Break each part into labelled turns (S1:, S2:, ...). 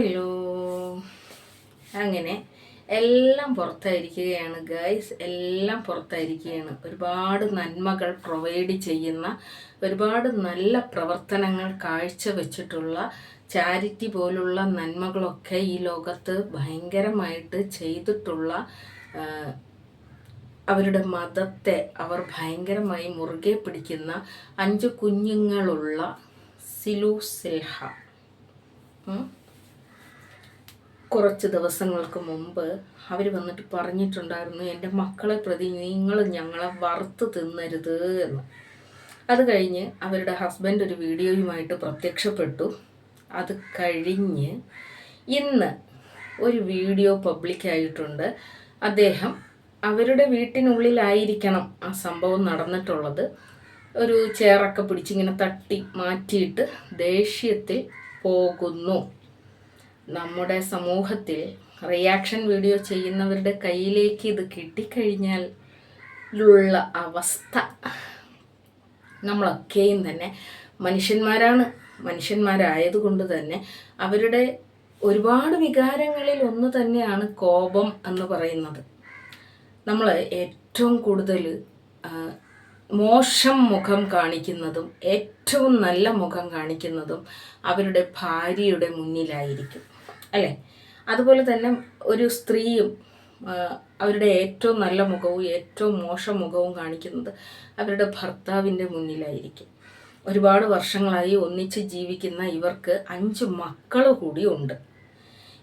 S1: Hello. അങ്ങനെ എല്ലാം പുറത്തായിരിക്കുകയാണ് guys എല്ലാം പുറത്തായിരിക്കുകയാണ്. ഒരുപാട് നന്മകൾ പ്രൊവൈഡ് ചെയ്യുന്ന ഒരുപാട് നല്ല പ്രവർത്തനങ്ങൾ കാഴ്ചവെച്ചിട്ടുള്ള ചാരിറ്റി പോലുള്ള നന്മകളൊക്കെ ഈ ലോകത്ത് ഭയങ്കരമായിട്ട് ചെയ്തിട്ടുള്ള അവരുടെ മതത്തെ അവർ ഭയങ്കരമായി മുറുകെ പിടിക്കുന്ന അഞ്ച് കുഞ്ഞുങ്ങളുള്ള സിലു സിൽഹ. കുറച്ച് ദിവസങ്ങൾക്ക് മുമ്പ് അവർ വന്നിട്ട് പറഞ്ഞിട്ടുണ്ടായിരുന്നു എന്റെ മക്കളെ പ്രതി നിങ്ങൾ ഞങ്ങളെ വറുത്ത് തിന്നരുത് എന്ന്. അത് കഴിഞ്ഞ് അവരുടെ ഹസ്ബൻഡ് ഒരു വീഡിയോയുമായിട്ട് പ്രത്യക്ഷപ്പെട്ടു. അത് കഴിഞ്ഞ് ഇന്ന് ഒരു വീഡിയോ പബ്ലിക്കായിട്ടുണ്ട് അദ്ദേഹം അവരുടെ വീട്ടിനുള്ളിലായിരിക്കണം ആ സംഭവം നടന്നിട്ടുള്ളത്. ഒരു ചെയറൊക്കെ പിടിച്ചിങ്ങനെ തട്ടി മാറ്റിയിട്ട് ദേഷ്യത്തിൽ പോകുന്നു. നമ്മുടെ സമൂഹത്തിൽ റിയാക്ഷൻ വീഡിയോ ചെയ്യുന്നവരുടെ കയ്യിലേക്ക് ഇത് കിട്ടിക്കഴിഞ്ഞാൽ ഉള്ള അവസ്ഥ നമ്മളൊക്കെയും തന്നെ മനുഷ്യന്മാരാണ്. മനുഷ്യന്മാരായതുകൊണ്ട് തന്നെ അവരുടെ ഒരുപാട് വികാരങ്ങളിൽ ഒന്ന് തന്നെയാണ് കോപം എന്ന് പറയുന്നത്. നമ്മൾ ഏറ്റവും കൂടുതൽ മോശം മുഖം കാണിക്കുന്നതും ഏറ്റവും നല്ല മുഖം കാണിക്കുന്നതും അവരുടെ ഭാര്യയുടെ മുന്നിലായിരിക്കും അല്ലേ? അതുപോലെ തന്നെ ഒരു സ്ത്രീയും അവരുടെ ഏറ്റവും നല്ല മുഖവും ഏറ്റവും മോശം മുഖവും കാണിക്കുന്നത് അവരുടെ ഭർത്താവിന്റെ മുന്നിലായിരിക്കും. ഒരുപാട് വർഷങ്ങളായി ഒന്നിച്ച് ജീവിക്കുന്ന ഇവർക്ക് അഞ്ച് മക്കൾ കൂടി ഉണ്ട്.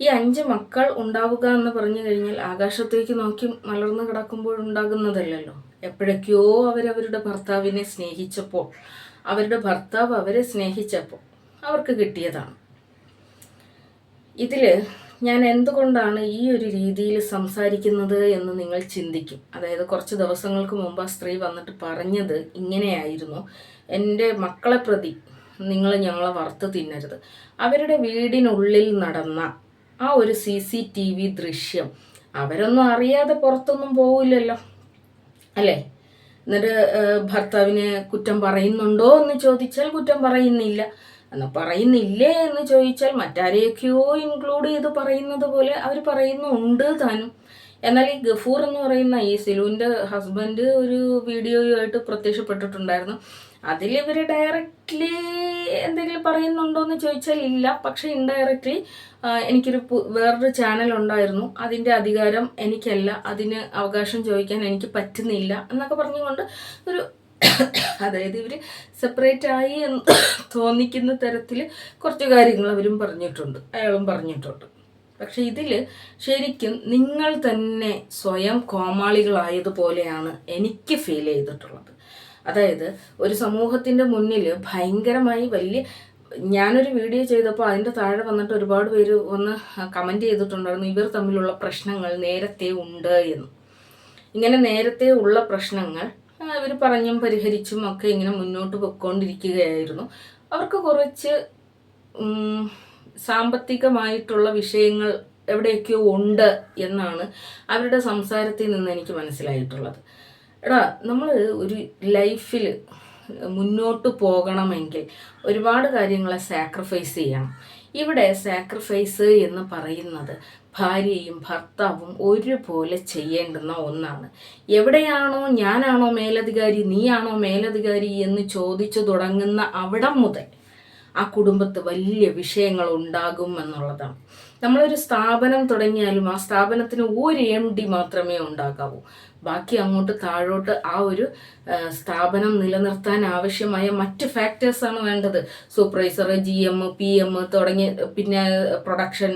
S1: ഈ അഞ്ച് മക്കൾ ഉണ്ടാവുക എന്ന് പറഞ്ഞു കഴിഞ്ഞാൽ ആകാശത്തേക്ക് നോക്കി മലർന്നു കിടക്കുമ്പോൾ ഉണ്ടാകുന്നതല്ലല്ലോ എപ്പോഴൊക്കെയോ അവരവരുടെ ഭർത്താവിനെ സ്നേഹിച്ചപ്പോൾ അവരുടെ ഭർത്താവ് അവരെ സ്നേഹിച്ചപ്പോൾ അവർക്ക് കിട്ടിയതാണ്. ഇതിൽ ഞാൻ എന്തുകൊണ്ടാണ് ഈ ഒരു രീതിയിൽ സംസാരിക്കുന്നത് എന്ന് നിങ്ങൾ ചിന്തിക്കും? അതായത് കുറച്ച് ദിവസങ്ങൾക്ക് മുമ്പ് ആ സ്ത്രീ വന്നിട്ട് പറഞ്ഞത് ഇങ്ങനെയായിരുന്നു. എന്റെ മക്കളെ പ്രതി നിങ്ങൾ ഞങ്ങളെ വറുത്ത് തിന്നരുത്. അവരുടെ വീടിനുള്ളിൽ നടന്ന ആ ഒരു സി സി ടി വി ദൃശ്യം അവരൊന്നും അറിയാതെ പുറത്തൊന്നും പോവില്ലല്ലോ. അല്ലേ? എന്നിട്ട് ഭർത്താവിന് കുറ്റം പറയുന്നുണ്ടോ എന്ന് ചോദിച്ചാൽ കുറ്റം പറയുന്നില്ല. എന്നാൽ പറയുന്നില്ലേ എന്ന് ചോദിച്ചാൽ മറ്റാരെയൊക്കെയോ ഇൻക്ലൂഡ് ചെയ്ത് പറയുന്നത് പോലെ അവർ പറയുന്നുണ്ട് താനും. എന്നാൽ ഈ ഗഫൂർ എന്ന് പറയുന്ന ഈ സിലുവിന്റെ ഹസ്ബൻഡ് ഒരു വീഡിയോയുമായിട്ട് പ്രത്യക്ഷപ്പെട്ടിട്ടുണ്ടായിരുന്നു. അതിൽ ഇവർ ഡയറക്റ്റ്ലി എന്തെങ്കിലും പറയുന്നുണ്ടോ എന്ന് ചോദിച്ചാൽ ഇല്ല. പക്ഷെ ഇൻഡയറക്റ്റ്ലി എനിക്കൊരു വേറൊരു ചാനൽ ഉണ്ടായിരുന്നു. അതിന്റെ അധികാരം എനിക്കല്ല. അതിന് അവകാശം ചോദിക്കാൻ എനിക്ക് പറ്റുന്നില്ല എന്നൊക്കെ പറഞ്ഞുകൊണ്ട് ഒരു അതായത് ഇവർ സെപ്പറേറ്റ് ആയി എന്ന് തോന്നിക്കുന്ന തരത്തിൽ കുറച്ച് കാര്യങ്ങൾ അവരും പറഞ്ഞിട്ടുണ്ട്. അയാളും പറഞ്ഞിട്ടുണ്ട്. പക്ഷെ ഇതിൽ ശരിക്കും നിങ്ങൾ തന്നെ സ്വയം കോമാളികളായതുപോലെയാണ് എനിക്ക് ഫീൽ ചെയ്തിട്ടുള്ളത്. അതായത് ഒരു സമൂഹത്തിന്റെ മുന്നിൽ ഭയങ്കരമായി വലിയ ഞാനൊരു വീഡിയോ ചെയ്തപ്പോൾ അതിന്റെ താഴെ വന്നിട്ട് ഒരുപാട് പേര് വന്ന് കമന്റ് ചെയ്തിട്ടുണ്ടായിരുന്നു ഇവർ തമ്മിലുള്ള പ്രശ്നങ്ങൾ നേരത്തെ ഉണ്ട് എന്ന്. ഇങ്ങനെ നേരത്തെ ഉള്ള പ്രശ്നങ്ങൾ ഇവർ പറഞ്ഞും പരിഹരിച്ചും ഒക്കെ ഇങ്ങനെ മുന്നോട്ട് പൊയ്ക്കൊണ്ടിരിക്കുകയായിരുന്നു. അവർക്ക് കുറച്ച് സാമ്പത്തികമായിട്ടുള്ള വിഷയങ്ങൾ എവിടെയൊക്കെയോ ഉണ്ട് എന്നാണ് അവരുടെ സംസാരത്തിൽ നിന്ന് എനിക്ക് മനസ്സിലായിട്ടുള്ളത്. എടാ നമ്മൾ ഒരു ലൈഫിൽ മുന്നോട്ട് പോകണമെങ്കിൽ ഒരുപാട് കാര്യങ്ങളെ സാക്രിഫൈസ് ചെയ്യണം. ഇവിടെ സാക്രിഫൈസ് എന്ന് പറയുന്നത് ഭാര്യയും ഭർത്താവും ഒരുപോലെ ചെയ്യേണ്ടുന്ന ഒന്നാണ്. എവിടെയാണോ ഞാനാണോ മേലധികാരി നീയാണോ മേലധികാരി എന്ന് ചോദിച്ചു തുടങ്ങുന്ന അവിടം മുതൽ ആ കുടുംബത്ത് വലിയ വിഷയങ്ങൾ ഉണ്ടാകും എന്നുള്ളതാണ്. നമ്മളൊരു സ്ഥാപനം തുടങ്ങിയാലും ആ സ്ഥാപനത്തിന് ഒരു എം ഡി മാത്രമേ ഉണ്ടാകാവൂ. ബാക്കി അങ്ങോട്ട് താഴോട്ട് ആ ഒരു സ്ഥാപനം നിലനിർത്താൻ ആവശ്യമായ മറ്റ് ഫാക്ടേഴ്സാണ് വേണ്ടത്. Supervisor G M P M തുടങ്ങിയ പിന്നെ പ്രൊഡക്ഷൻ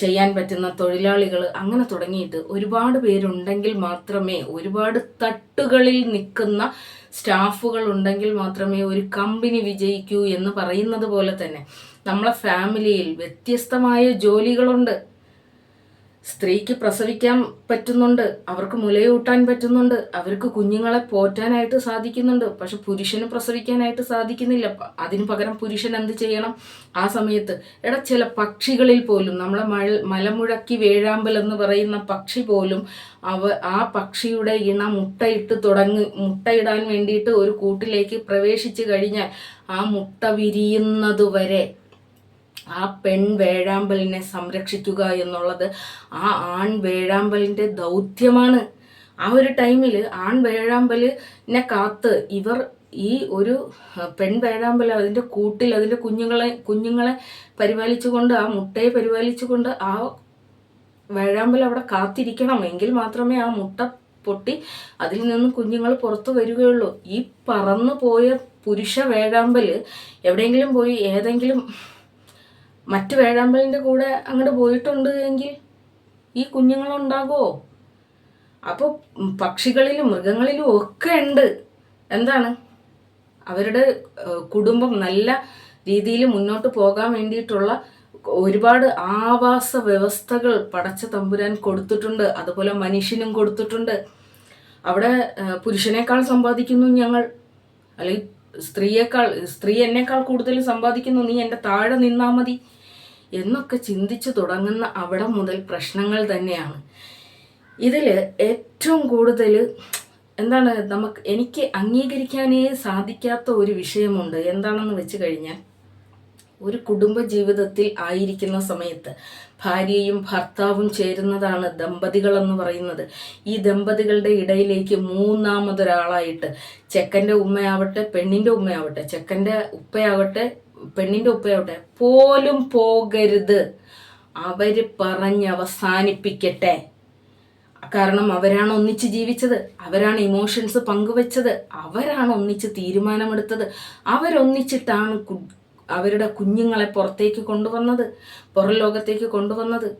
S1: ചെയ്യാൻ പറ്റുന്ന തൊഴിലാളികൾ അങ്ങനെ തുടങ്ങിയിട്ട് ഒരുപാട് പേരുണ്ടെങ്കിൽ മാത്രമേ ഒരുപാട് തട്ടുകളിൽ നിൽക്കുന്ന സ്റ്റാഫുകൾ ഉണ്ടെങ്കിൽ മാത്രമേ ഒരു കമ്പനി വിജയിക്കൂ എന്ന് പറയുന്നത് പോലെ തന്നെ നമ്മളെ ഫാമിലിയിൽ വ്യത്യസ്തമായ ജോലികളുണ്ട്. സ്ത്രീക്ക് പ്രസവിക്കാൻ പറ്റുന്നുണ്ട് അവർക്ക് മുലയൂട്ടാൻ പറ്റുന്നുണ്ട് അവർക്ക് കുഞ്ഞുങ്ങളെ പോറ്റാനായിട്ട് സാധിക്കുന്നുണ്ട് പക്ഷെ പുരുഷന് പ്രസവിക്കാനായിട്ട് സാധിക്കുന്നില്ല. അതിനു പകരം പുരുഷൻ എന്ത് ചെയ്യണം? ആ സമയത്ത് എടാ ചില പക്ഷികളിൽ പോലും നമ്മളെ മഴ മലമുഴക്കി വേഴാമ്പൽ എന്ന് പറയുന്ന പക്ഷി പോലും അവ ആ പക്ഷിയുടെ ഇണ മുട്ടയിട്ട് തുടങ്ങി മുട്ടയിടാൻ വേണ്ടിയിട്ട് ഒരു കൂട്ടിലേക്ക് പ്രവേശിച്ചു കഴിഞ്ഞാൽ ആ മുട്ട വിരിയുന്നതുവരെ ആ പെൺ വേഴാമ്പലിനെ സംരക്ഷിക്കുക എന്നുള്ളത് ആ ആൺ വേഴാമ്പലിന്റെ ദൗത്യമാണ്. ആ ഒരു ടൈമിൽ ആൺ വേഴാമ്പലിനെ കാത്ത് ഇവർ ഈ ഒരു പെൺ വേഴാമ്പൽ അതിന്റെ കൂട്ടിൽ അതിന്റെ കുഞ്ഞുങ്ങളെ കുഞ്ഞുങ്ങളെ പരിപാലിച്ചുകൊണ്ട് ആ മുട്ടയെ പരിപാലിച്ചുകൊണ്ട് ആ വേഴാമ്പൽ അവിടെ കാത്തിരിക്കണം. എങ്കിൽ മാത്രമേ ആ മുട്ട പൊട്ടി അതിൽ നിന്ന് കുഞ്ഞുങ്ങൾ പുറത്തു വരികയുള്ളൂ. ഈ പറന്നു പോയ പുരുഷ വേഴാമ്പൽ എവിടെയെങ്കിലും പോയി ഏതെങ്കിലും മറ്റ് വേഴാമ്പലിന്റെ കൂടെ അങ്ങോട്ട് പോയിട്ടുണ്ട് എങ്കിൽ ഈ കുഞ്ഞുങ്ങളുണ്ടാകുമോ അപ്പോൾ പക്ഷികളിലും മൃഗങ്ങളിലും ഒക്കെ ഉണ്ട്. എന്താണ്? അവരുടെ കുടുംബം നല്ല രീതിയിൽ മുന്നോട്ട് പോകാൻ വേണ്ടിയിട്ടുള്ള ഒരുപാട് ആവാസ വ്യവസ്ഥകൾ പടച്ച തമ്പുരാൻ കൊടുത്തിട്ടുണ്ട്. അതുപോലെ മനുഷ്യനും കൊടുത്തിട്ടുണ്ട്. അവിടെ പുരുഷനേക്കാൾ സമ്പാദിക്കുന്നു ഞങ്ങൾ. അല്ലെങ്കിൽ സ്ത്രീയേക്കാൾ സ്ത്രീ എന്നേക്കാൾ കൂടുതൽ സമ്പാദിക്കുന്നു. നീ എന്റെ താഴെ നിന്നാൽ മതി. എന്നൊക്കെ ചിന്തിച്ചു തുടങ്ങുന്ന അവിടെ മുതൽ പ്രശ്നങ്ങൾ തന്നെയാണ്. ഇതിൽ ഏറ്റവും കൂടുതൽ എന്താണ് നമുക്ക് എനിക്ക് അംഗീകരിക്കാനേ സാധിക്കാത്ത ഒരു വിഷയമുണ്ട്. എന്താണെന്ന് വെച്ച് കഴിഞ്ഞാൽ ഒരു കുടുംബ ജീവിതത്തിൽ ആയിരിക്കുന്ന സമയത്ത് ഭാര്യയും ഭർത്താവും ചേരുന്നതാണ് ദമ്പതികൾ എന്ന് പറയുന്നത്. ഈ ദമ്പതികളുടെ ഇടയിലേക്ക് മൂന്നാമതൊരാളായിട്ട് ചെക്കന്റെ ഉമ്മയാവട്ടെ പെണ്ണിന്റെ ഉമ്മയാവട്ടെ ചെക്കന്റെ ഉപ്പയാവട്ടെ പെണ്ണിന്റെ ഉപ്പയോട്ടെ പോലും പോകരുത്. അവർ പറഞ്ഞ് അവസാനിപ്പിക്കട്ടെ. കാരണം അവരാണ് ഒന്നിച്ച് ജീവിച്ചത്. അവരാണ് ഇമോഷൻസ് പങ്കുവെച്ചത്. അവരാണ് ഒന്നിച്ച് തീരുമാനമെടുത്തത്. അവരൊന്നിച്ചിട്ടാണ് അവരുടെ കുഞ്ഞുങ്ങളെ പുറത്തേക്ക് കൊണ്ടുവന്നത്. പുറം ലോകത്തേക്ക് കൊണ്ടുവന്നത്.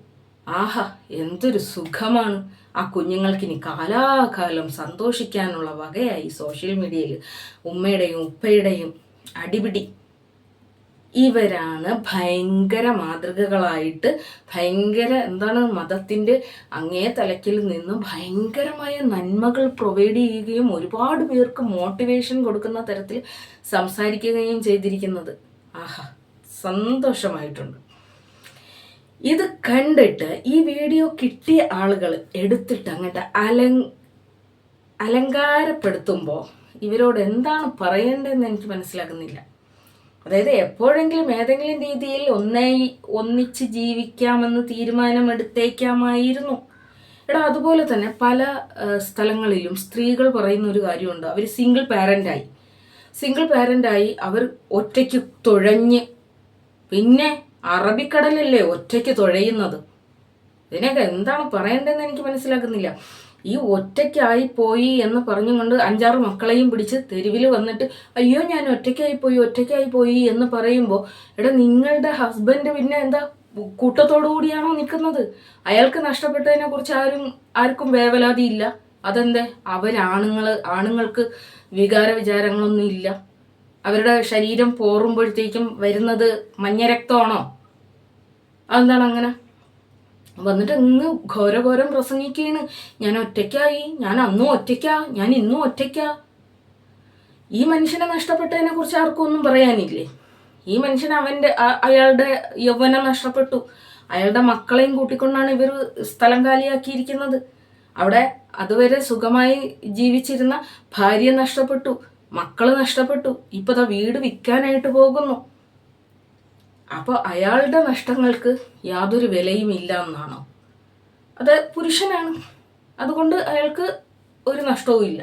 S1: ആഹാ എന്തൊരു സുഖമാണ്. ആ കുഞ്ഞുങ്ങൾക്ക് ഇനി കാലാകാലം സന്തോഷിക്കാനുള്ള വകയായി സോഷ്യൽ മീഡിയയിൽ ഉമ്മയുടെയും ഉപ്പയുടെയും അടിപിടി. ഇവരാണ് ഭയങ്കര മാതൃകകളായിട്ട് ഭയങ്കര എന്താണ് മതത്തിന്റെ അങ്ങേ തലക്കിൽ നിന്നും ഭയങ്കരമായ നന്മകൾ പ്രൊവൈഡ് ചെയ്യുകയും ഒരുപാട് പേർക്ക് മോട്ടിവേഷൻ കൊടുക്കുന്ന തരത്തിൽ സംസാരിക്കുകയും ചെയ്തിരിക്കുന്നത്. ആഹാ സന്തോഷമായിട്ടുണ്ട്. ഇത് കണ്ടിട്ട് ഈ വീഡിയോ കിട്ടിയ ആളുകൾ എടുത്തിട്ട് അങ്ങോട്ട് അലങ് അലങ്കാരപ്പെടുത്തുമ്പോൾ ഇവരോട് എന്താണ് പറയേണ്ടതെന്ന് എനിക്ക് മനസ്സിലാക്കുന്നില്ല അതായത് എപ്പോഴെങ്കിലും ഏതെങ്കിലും രീതിയിൽ ഒന്നായി ഒന്നിച്ച് ജീവിക്കാമെന്ന് തീരുമാനമെടുത്തേക്കാമായിരുന്നു. എടാ അതുപോലെ തന്നെ പല സ്ഥലങ്ങളിലും സ്ത്രീകൾ പറയുന്ന ഒരു കാര്യമുണ്ട് അവർ സിംഗിൾ പാരന്റായി സിംഗിൾ പാരന്റായി അവർ ഒറ്റയ്ക്ക് തുഴഞ്ഞ് പിന്നെ അറബിക്കടലല്ലേ ഒറ്റയ്ക്ക് തുഴയുന്നത്? ഇതിനൊക്കെ എന്താണ് പറയേണ്ടതെന്ന് എനിക്ക് മനസ്സിലാക്കുന്നില്ല. ഈ ഒറ്റയ്ക്കായി പോയി എന്ന് പറഞ്ഞുകൊണ്ട് അഞ്ചാറ് മക്കളെയും പിടിച്ച് തെരുവിൽ വന്നിട്ട് അയ്യോ ഞാൻ ഒറ്റയ്ക്കായി പോയി ഒറ്റയ്ക്കായി പോയി എന്ന് പറയുമ്പോൾ എടാ നിങ്ങളുടെ ഹസ്ബൻഡ് പിന്നെ എന്താ കൂട്ടത്തോടു കൂടിയാണോ നിൽക്കുന്നത്? അയാൾക്ക് നഷ്ടപ്പെട്ടതിനെ കുറിച്ച് ആരും ആർക്കും വേവലാതിയില്ല അതെന്തേ? അവരാണുങ്ങൾ ആണുങ്ങൾക്ക് വികാര വിചാരങ്ങളൊന്നും ഇല്ല. അവരുടെ ശരീരം പോറുമ്പോഴത്തേക്കും വരുന്നത് മഞ്ഞരക്തമാണോ? അതെന്താണ് അങ്ങനെ? വന്നിട്ട് ഇന്ന് ഘോരഘോരം പ്രസംഗിക്കുകയാണ്. ഞാൻ ഒറ്റയ്ക്കായി ഞാൻ അന്നും ഒറ്റയ്ക്കാ ഞാൻ ഇന്നും ഒറ്റയ്ക്കാ. ഈ മനുഷ്യനെ നഷ്ടപ്പെട്ടതിനെ കുറിച്ച് ആർക്കും ഒന്നും പറയാനില്ലേ? ഈ മനുഷ്യൻ അവന്റെ അയാളുടെ യൗവനം നഷ്ടപ്പെട്ടു. അയാളുടെ മക്കളെയും കൂട്ടിക്കൊണ്ടാണ് ഇവർ സ്ഥലം കാലിയാക്കിയിരിക്കുന്നത്. അവിടെ അതുവരെ സുഖമായി ജീവിച്ചിരുന്ന ഭാര്യ നഷ്ടപ്പെട്ടു മക്കൾ നഷ്ടപ്പെട്ടു. ഇപ്പോൾ വീട് വിൽക്കാനായിട്ട് പോകുന്നു. അപ്പോൾ അയാളുടെ നഷ്ടങ്ങൾക്ക് യാതൊരു വിലയും ഇല്ല എന്നാണോ? അത് പുരുഷനാണ്. അതുകൊണ്ട് അയാൾക്ക് ഒരു നഷ്ടവും ഇല്ല.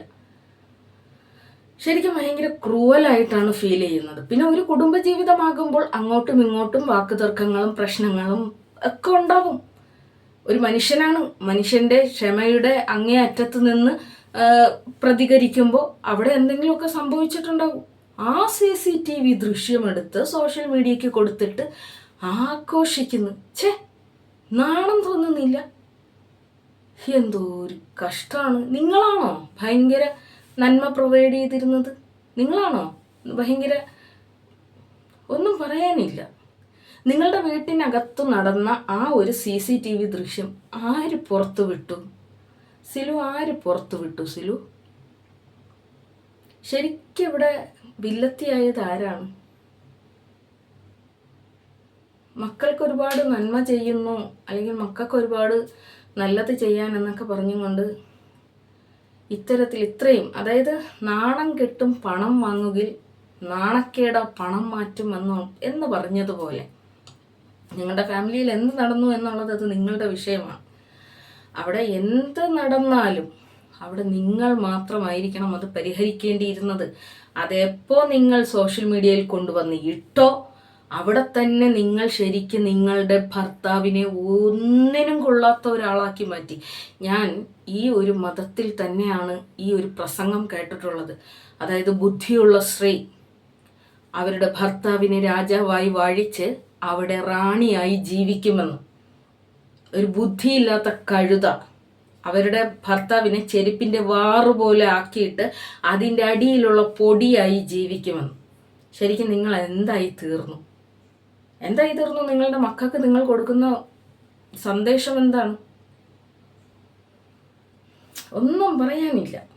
S1: ശരിക്കും ഭയങ്കര ക്രൂവലായിട്ടാണ് ഫീൽ ചെയ്യുന്നത്. പിന്നെ ഒരു കുടുംബജീവിതമാകുമ്പോൾ അങ്ങോട്ടും ഇങ്ങോട്ടും വാക്കുതർക്കങ്ങളും പ്രശ്നങ്ങളും ഒക്കെ ഉണ്ടാവും. ഒരു മനുഷ്യനാണ്. മനുഷ്യന്റെ ക്ഷമയുടെ അങ്ങേ അറ്റത്ത് നിന്ന് പ്രതികരിക്കുമ്പോൾ അവിടെ എന്തെങ്കിലുമൊക്കെ സംഭവിച്ചിട്ടുണ്ടാവും. ആ സി സി ടി വി ദൃശ്യമെടുത്ത് സോഷ്യൽ മീഡിയയ്ക്ക് കൊടുത്തിട്ട് ആഘോഷിക്കുന്നു. ഛേ നാണം തോന്നുന്നില്ല. എന്തോ ഒരു കഷ്ടമാണ് നിങ്ങളാണോ ഭയങ്കര നന്മ പ്രൊവൈഡ് ചെയ്തിരുന്നത്? നിങ്ങളാണോ ഭയങ്കര ഒന്നും പറയാനില്ല. നിങ്ങളുടെ വീട്ടിനകത്ത് നടന്ന ആ ഒരു സി സി ടി വി ദൃശ്യം ആര് പുറത്തു വിട്ടു? സിലു ആര് പുറത്തു വിട്ടു സിലു? ശരിക്കും ഇവിടെ വില്ലത്തിയായത് ആരാണ് മക്കൾക്ക് ഒരുപാട് നന്മ ചെയ്യുന്നു അല്ലെങ്കിൽ മക്കൾക്ക് ഒരുപാട് നല്ലത് ചെയ്യാൻ എന്നൊക്കെ പറഞ്ഞുകൊണ്ട് ഇത്തരത്തിൽ ഇത്രയും അതായത് നാണം കെട്ടും പണം വാങ്ങുകിൽ നാണക്കേട പണം മാറ്റും എന്ന് എന്ന് പറഞ്ഞതുപോലെ. നിങ്ങളുടെ ഫാമിലിയിൽ എന്ത് നടന്നു എന്നുള്ളത് അത് നിങ്ങളുടെ വിഷയമാണ്. അവിടെ എന്ത് നടന്നാലും അവിടെ നിങ്ങൾ മാത്രമായിരിക്കണം അത് പരിഹരിക്കേണ്ടിയിരുന്നത്. അതെപ്പോ നിങ്ങൾ സോഷ്യൽ മീഡിയയിൽ കൊണ്ടുവന്ന് ഇട്ടോ അവിടെ തന്നെ നിങ്ങൾ ശരിക്കും നിങ്ങളുടെ ഭർത്താവിനെ ഒന്നിനും കൊള്ളാത്ത ഒരാളാക്കി മാറ്റി. ഞാൻ ഈ ഒരു മതത്തിൽ തന്നെയാണ് ഈ ഒരു പ്രസംഗം കേട്ടിട്ടുള്ളത്. അതായത് ബുദ്ധിയുള്ള സ്ത്രീ അവരുടെ ഭർത്താവിനെ രാജാവായി വാഴിച്ച് അവിടെ റാണിയായി ജീവിക്കുമെന്ന്. ഒരു ബുദ്ധിയില്ലാത്ത കഴുത. അവരുടെ ഭർത്താവിനെ ചെരുപ്പിന്റെ വാറുപോലെ ആക്കിയിട്ട് അതിന്റെ അടിയിലുള്ള പൊടിയായി ജീവിക്കുമെന്ന്. ശരിക്കും നിങ്ങൾ എന്തായി തീർന്നു? എന്തായി തീർന്നു? നിങ്ങളുടെ മക്കൾക്ക് നിങ്ങൾ കൊടുക്കുന്ന സന്ദേശം എന്താണ്? ഒന്നും പറയാനില്ല.